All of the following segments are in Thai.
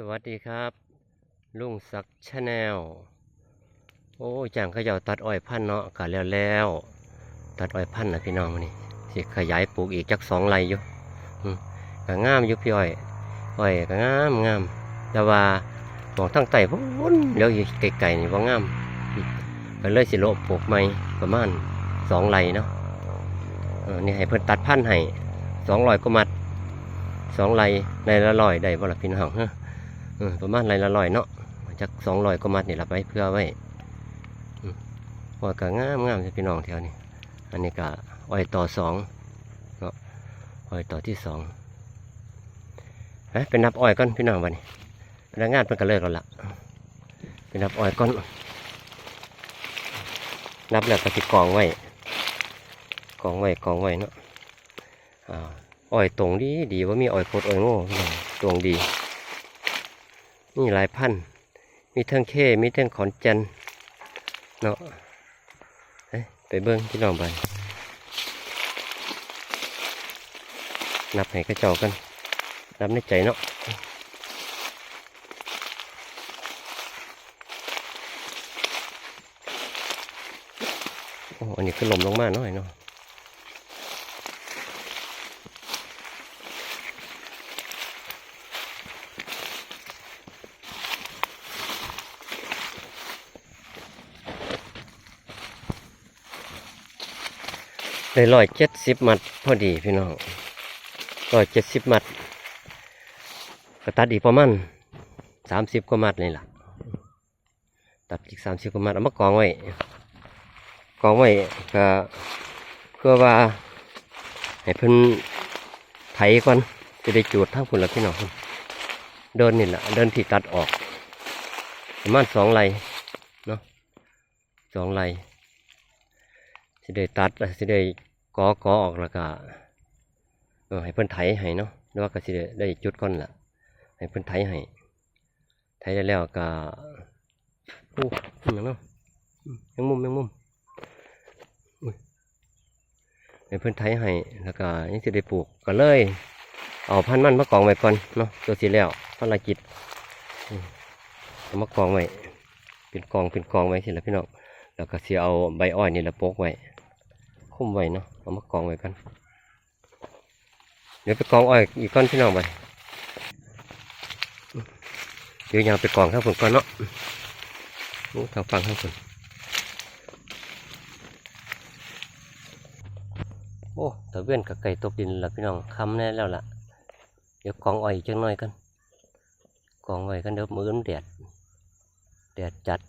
สวัสดีครับ ลุงศักดิ์ชาแนลโอ้จังเขาเจ้าตัดอ้อยพันเนาะกะแล้วแล้ว ตัดอ้อยพันนะพี่น้องนี่สิขยายปลูกอีกจักสองไร่อยู่ก็งามอยู่พี่อ้อยอ้อยก็งามงามแต่ว่าหมองทั้งไต่พุ่นเดี๋ยวอีกไกลๆนี่ว่างามก็เลยสิโลปลูกใหม่ประมาณสองไร่เนาะออนี่ให้เพิ่นตัดพันธุ์ให้สองร้อยกว่ามัดสองไร่ในละร้อยได้บ่ละพี่น้องเฮะ เออประมาณไรละร้อยเนาะจากสองร้อยก็มัดนี่ละไปเพื่อไว้อืมพอก็งามงามพี่น้องแถวนี้อันนี้ก็อ้อยต่อสองเนาะอ้อยต่อที่สองเฮ้ยเป็นนับอ้อยก่อนพี่น้องวันนี้พนักงานเพิ่นก็เลิกแล้วล่ะเป็นนับอ้อยก่อนนับแล้วก็ติกองไว้กองไว้กองไว้เนาะอ้อยตรงดีดีว่ามีอ้อยโคตรอ้อยโง่ตรงดี มีหลายพัน มีทั้งเคมีทั้งขอนจันเนาะเอ้ยไปเบิ้งพี่น้องไปนับให้กระเจ้ากันนับในใจเนาะโอ้อันนี้คือลมลงมาหน่อยเนาะ ได้ร้อยเจ็ดสิบมัดพอดีพี่น้องร้อยเจ็ดสิบมัดก็ตัดอีกประมาณสามสิบกว่ามัดนี่แหละตัดอีกสามสิบกว่ามัดเอามากองไว้กองไว้ก็เพื่อว่า ให้เพิ่นไถก่อนจะได้จูดทั้งผลละพี่น้องเดินนี่แหละเดินที่ตัดออกประมาณสองไร่เนาะสองไร่สิได้ตัดสิได้ กอกอออกแล้วก็เออให้เพิ่นไถให้เนาะหรือว่าก็สิได้จุดก่อนล่ะ ให้เพิ่นไถให้ไถได้แล้วก็โอ้ยังเนาะยังมุมยังมุมให้เพื่อนไทยให้แล้วก็ยังสิได้ปลูกก็เลย เอาพันธุ์มันมากองไว้ก่อนเนาะตัวสีแล้วภารกิจมามากองไว้เป็นกองเป็นกองไว้สิละพี่น้องแล้วก็สิเอาใบอ้อยนี่ละโปกไว้ คุ้มไว้เนาะ เอามากองไว้กัน เดี๋ยวไปกองอ้อยอีกก้อนพี่น้องไปอืมเดี๋ยวยางไปกองข้างฝนก่อนเนาะอืมทางฟังข้างฝนโอ้ตะเวียนกับไก่ตกดินแล้วพี่น้องคำแน่แล้วล่ะ เดี๋ยวกองอ้อยอีกจังหน่อยกันกองไว้กันเดี๋ยวมือมันแดด แดดจัด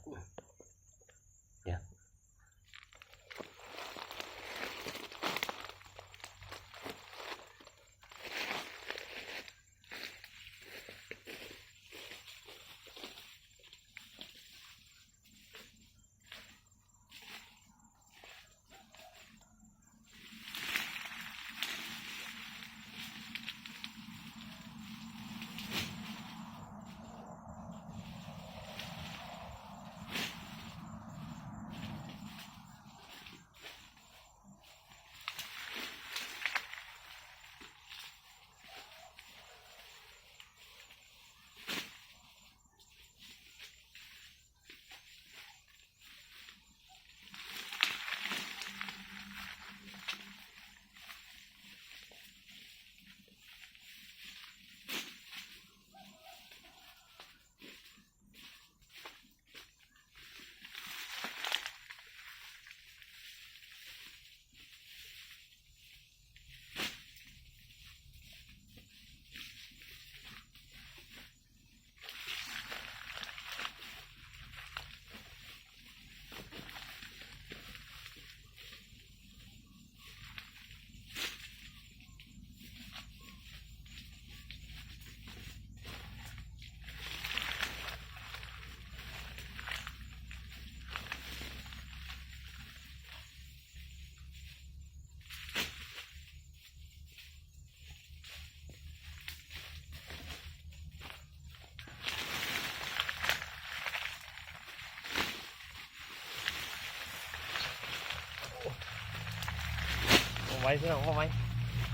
ไว้พี่องเอาไว้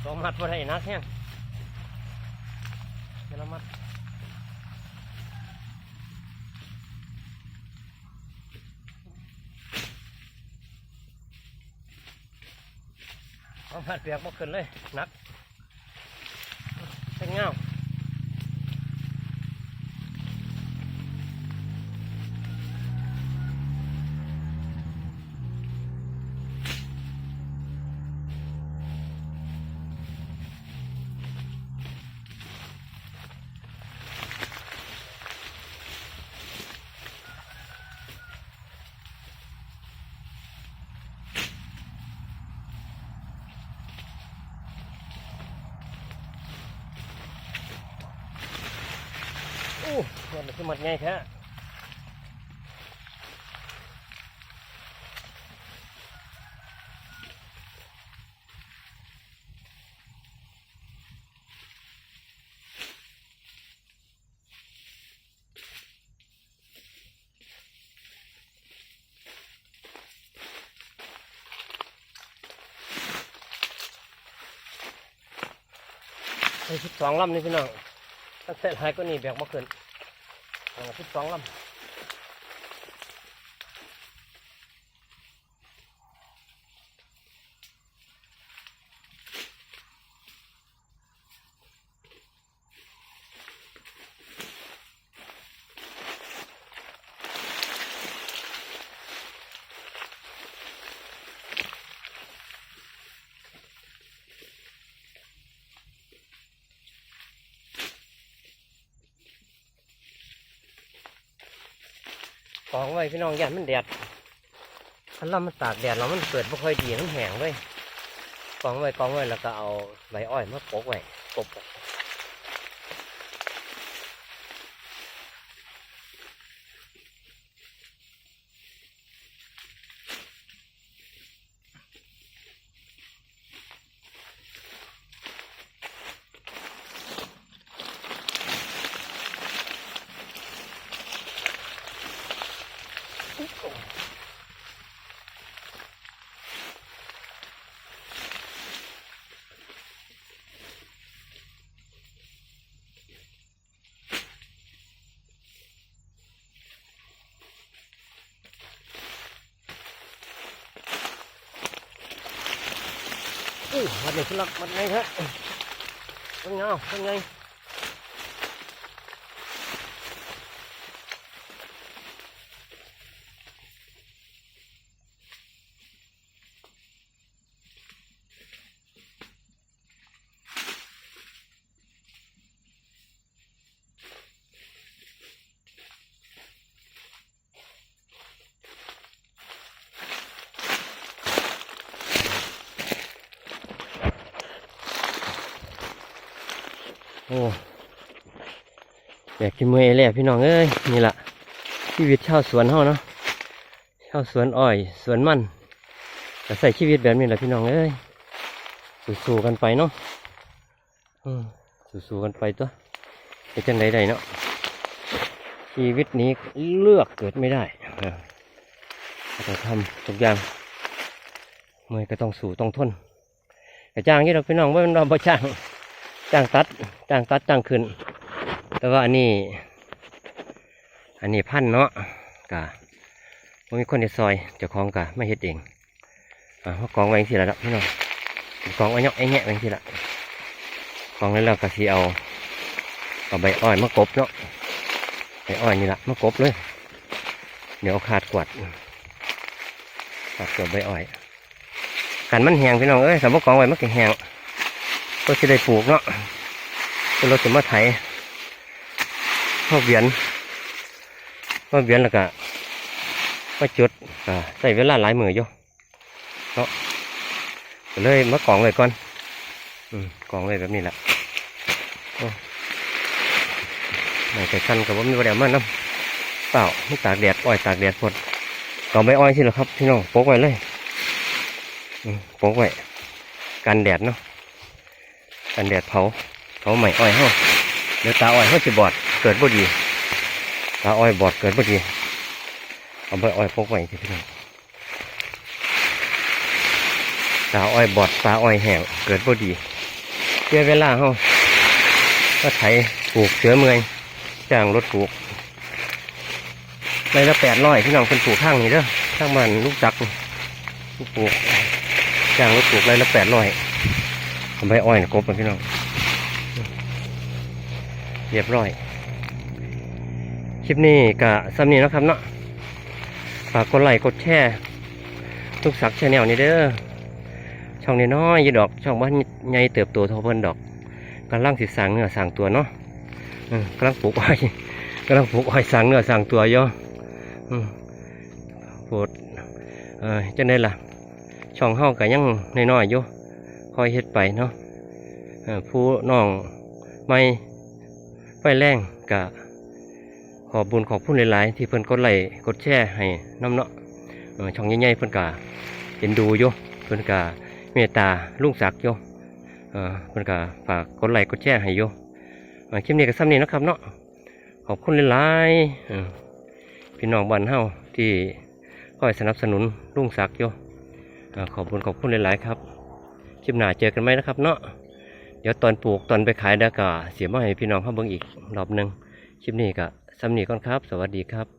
สองมัดไว้ได้นักแห้งเดี๋ยวเรามัดเอามัดเปียกมาขึ้นเลยนัก อู้มันคือหมดไงแท้ไอ้สิบสองลำนี่พี่น้อง ตั้งแต่หลายก็นี่แบกมาขึ้นอันละสิบสองลำ องไว้พี่น้องยันมันแดดถ้าลำมันตากแดดเรามันเกิดไม่ค่อยดีน้ำแห้งเลยกองไว้กองไว้แล้วก็เอาใบอ้อยมาปกไว้กบ ไว้อู้มันนี่คือลักมันไงฮะเป็นเงาเป็นไง โอ้อยากกินมือไอ้แหล่พี่น้องเอ้ยนี่ละชีวิตชาวสวนเฮาเนาะชาวสวนอ้อยสวนมันก็ใส่ชีวิตแบบนี้แหละพี่น้องเอ้ยสู้ๆกันไปเนาะสู้ๆกันไปตัวเป็นจังไดใดเนาะชีวิตนี้เลือกเกิดไม่ได้เออต้องทำทุกอย่างเมื่อก็ต้องสู้ต้องทนกระจ้างที่เราพี่น้องว่ามันเราบ่จ้าง จ้างตัดจ้างตัดจ้างขึ้น แต่ว่าอันนี้ อันนี้พันเนาะกะมันมีคนในซอยเจ้าของกะไม่เฮ็ดเองอ่ามากองไว้สิละละพี่น้องกองไว้เนาะไอ้แงะไว้สิละกองแล้วเราก็สีเอาเอาใบอ้อยมากบเนาะใบอ้อยนี่ละมากบเลย เดี๋ยวขาดกวาดขาดกวาดใบอ้อยกันมันแหงพี่น้องเอ้ยสมมติกองไว้มันก็แห้ง ก็จะได้ปลูกเนาะก็เราจะมาไถเข้าเบียนเข้าเบียนแล้วก็มาจุดอ่าใส่เวลาหลายมืออยู่เนาะก็เลยมากองไว้ก่อนอืมกองไว้แบบนี้แหละโอ้ไม่ใส่คันกับว่ามีประเดี๋ยวมันน้ำเปล่าไม่ตากแดดอ้อยตากแดดพดกองใบอ้อยสิเหรอครับพี่น้องโป๊กไว้เลยอืมโป๊กไว้กันแดดเนาะ กันแดดเผาเผาใหม่อ้อยเฮาเดี๋ยวตาอ้อยเฮาสิบอดเกิดบ่ดีตาอ้อยบอดเกิดบ่ดีเอาใบอ้อยพกไว้ที่พี่น้องตาอ้อยบอดตาอ้อยแห้งเกิดบ่ดีเสียเวลาเฮาก็ไถปลูกเสือเมือยจ้างรถปลูกไรละแปดร้อยพี่น้องคนปลูกข้างนี้เด้อข้างบ้านลูกจักลูกปลูกจ้างรถปลูกไรละแปดร้อย ใบอ้อยนะกบนะพี่น้องเรียบร้อย คลิปนี้กะซ้ำนี้เนาะครับเนาะฝากกดไลค์กดแชร์ทุกสักชแนลนี่เด้อช่องนี้น้อยๆยี่ดอก ช่องบ้านใหญ่เติบโตเท่าเพิ่นดอกกำลังสิสางเนื้อสางตัวเนาะกำลังปลูกอ้อยกำลังปลูกอ้อยสางเนื้อสางตัวย่อปรดเออจังได้ล่ะ ช่องเฮาก็ยังน้อยๆอยู่ คอยเฮ็ดไปเนาะผู้น้องไม่ไฟแรงกะขอบบุญขอบคุณหลายๆ ที่เพิ่นกดไลค์กดแชร์ให้น้ำเนาะเออช่องใหญ่ๆเพิ่นกะเห็นดูอยู่เพิ่นกะเมตตาลุงศักดิ์อยู่เพิ่นกะฝากกดไลค์กดแชร์ให้อยู่เออคลิปนี้ก็ซ้ำนี้นะครับเนาะขอบคุณหลายๆพี่น้องบ้านเฮาที่คอยสนับสนุนลุงศักดิ์อยู่เออขอบคุณขอบคุณหลายๆครับ คลิปหน้าเจอกันไหมนะครับ เนาะเดี๋ยวตอนปลูกตอนไปขายเดาก็เสียมาให้พี่น้องเขาเบิ้งอีกรอบหนึ่งคลิปนี้ก็สำนีก่อนครับ สวัสดีครับ